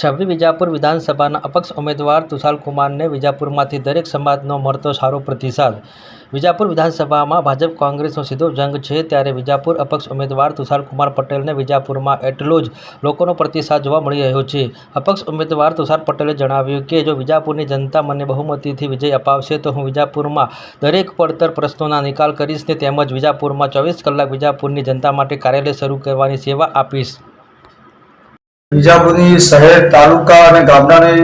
છવ્વી વિજાપુર વિધાનસભાના અપક્ષ ઉમેદવાર તુષાર કુમારને વિજાપુરમાંથી દરેક સમાજનો મળતો સારો પ્રતિસાદ. વિજાપુર વિધાનસભામાં ભાજપ કોંગ્રેસનો સીધો જંગ છે ત્યારે વિજાપુર અપક્ષ ઉમેદવાર તુષારકુમાર પટેલને વિજાપુરમાં એટલો જ લોકોનો પ્રતિસાદ જોવા મળી રહ્યો છે. અપક્ષ ઉમેદવાર તુષાર પટેલે જણાવ્યું કે, જો વિજાપુરની જનતા મને બહુમતીથી વિજય અપાવશે, તો હું વિજાપુરમાં દરેક પડતર પ્રશ્નોના નિકાલ કરીશ ને તેમજ વિજાપુરમાં ચોવીસ કલાક વિજાપુરની જનતા માટે કાર્યાલય શરૂ કરવાની સેવા આપીશ. વિજાપુરની શહેર તાલુકા અને ગામડાની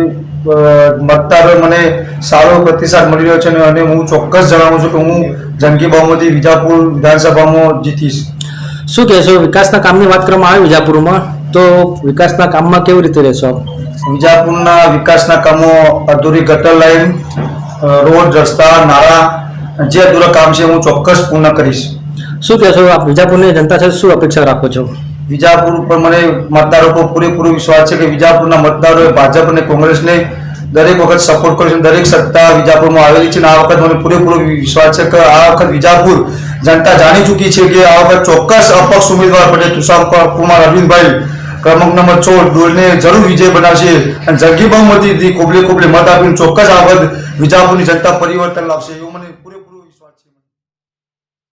મતદારો મને સારો પ્રતિસાદ મળી રહ્યો છે અને- અને હું ચોક્કસ જણાવું છું કે હું જંગી બહુમતી વિજાપુર વિધાનસભામાં જીતીશ. શું કહેશો? વિકાસના કામની વાત કરવામાં આવે વિજાપુરમાં? તો વિકાસના કામમાં કેવી રીતે રહેશો? વિજાપુરના વિકાસના કામો અધૂરી ગટર લાઈન રોડ રસ્તા નાળા જે અધૂરા કામ છે હું ચોક્કસ પૂર્ણ કરીશ. શું કહેશો? આપ વિજાપુરની જનતા સાથે શું અપેક્ષા રાખો છો? વિજાપુર ઉપર મને મતદારો પર પૂરેપૂરો વિશ્વાસ છે કે વિજાપુરના મતદારોએ ભાજપ અને કોંગ્રેસને દરેક વખત સપોર્ટ કર્યો છે. દરેક સત્તા વિજાપુરમાં આવેલી છે અને આ વખત મને પૂરેપૂરો વિશ્વાસ છે કે આ વખત વિજાપુર જનતા જાણી ચૂકી છે કે આ વખત ચોક્કસ અપક્ષ ઉમેદવાર પટેલ તુષાર કુમાર અરવિંદભાઈ ક્રમાંક નંબર ચોળ ડોલને જરૂર વિજય બનાવશે અને જંગી બહુમતીથી કોબલે કોબલે મત આપીને ચોક્કસ આ વખત વિજાપુરની જનતા પરિવર્તન લાવશે. એવું